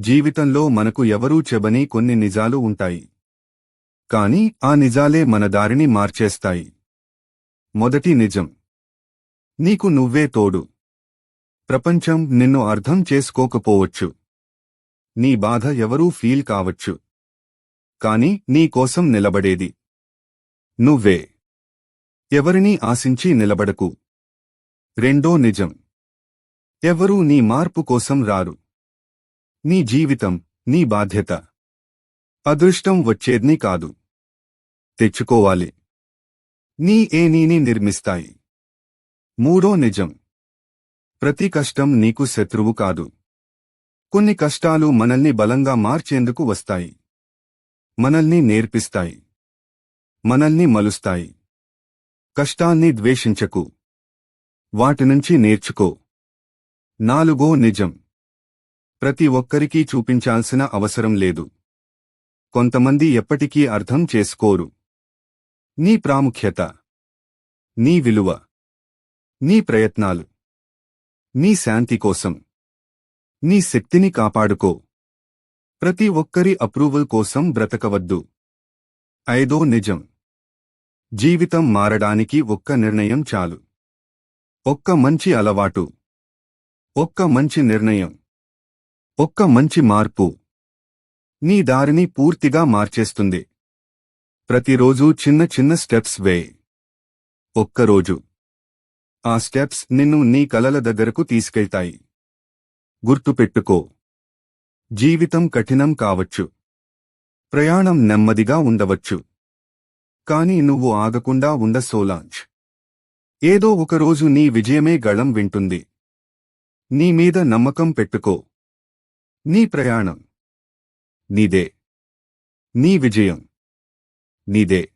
జీవితంలో మనకు ఎవరూ చెబని కొన్ని నిజాలు ఉంటాయి. కాని ఆ నిజాలే మన దారిని మార్చేస్తాయి. మొదటి నిజం. నీకు నువ్వే తోడు. ప్రపంచం నిన్ను అర్థం చేసుకోకపోవచ్చు. నీ బాధ ఎవరూ ఫీల్ కావచ్చు. కాని నీకోసం నిలబడేది. నువ్వే. ఎవరినీ ఆశించి నిలబడకు. రెండో నిజం. ఎవరూ నీ మార్పు కోసం రారు. నీ జీవితం నీ బాధ్యత. అదృష్టం వచ్చేద్ని కాదు. తెచ్చుకోవాలి. నీ ఏ నీని నిర్మిస్తాయి. మూడో నిజం. ప్రతి కష్టం నీకు శత్రువు కాదు. కొన్ని కష్టాలు మనల్ని బలంగా మార్చేందుకు వస్తాయి. మనల్ని నేర్పిస్తాయి. మనల్ని మలుస్తాయి. కష్టాన్ని ద్వేషించకు. వాటి నుంచి నేర్చుకో. నాలుగో నిజం. ప్రతి ఒక్కరికీ చూపించాల్సిన అవసరం లేదు. కొంతమంది ఎప్పటికీ అర్థం చేసుకోరు. నీ ప్రాముఖ్యత. నీ విలువ. నీ ప్రయత్నాలు. నీ శాంతి కోసం. నీ శక్తిని కాపాడుకో. ప్రతి ఒక్కరి అప్రూవల్ కోసం బ్రతకవద్దు. ఐదో నిజం. జీవితం మారడానికి ఒక్క నిర్ణయం చాలు. ఒక్క మంచి అలవాటు. ఒక్క మంచి నిర్ణయం. ఒక్క మంచి మార్పు నీ దారిని పూర్తిగా మార్చేస్తుంది. ప్రతిరోజూ చిన్న చిన్న స్టెప్స్ వే. ఒక్కరోజు ఆ స్టెప్స్ నిన్ను నీ కలల దగ్గరకు తీసుకెళ్తాయి. గుర్తుపెట్టుకో. జీవితం కఠినం కావచ్చు. ప్రయాణం నెమ్మదిగా ఉండవచ్చు. కాని నువ్వు ఆగకుండా ఉండ సోలాంజ్. ఏదో ఒకరోజు నీ విజయమే గళం వింటుంది. నీ మీద నమ్మకం పెట్టుకో. నీ ప్రయాణం. నీదే. నీ విజయం. నీదే.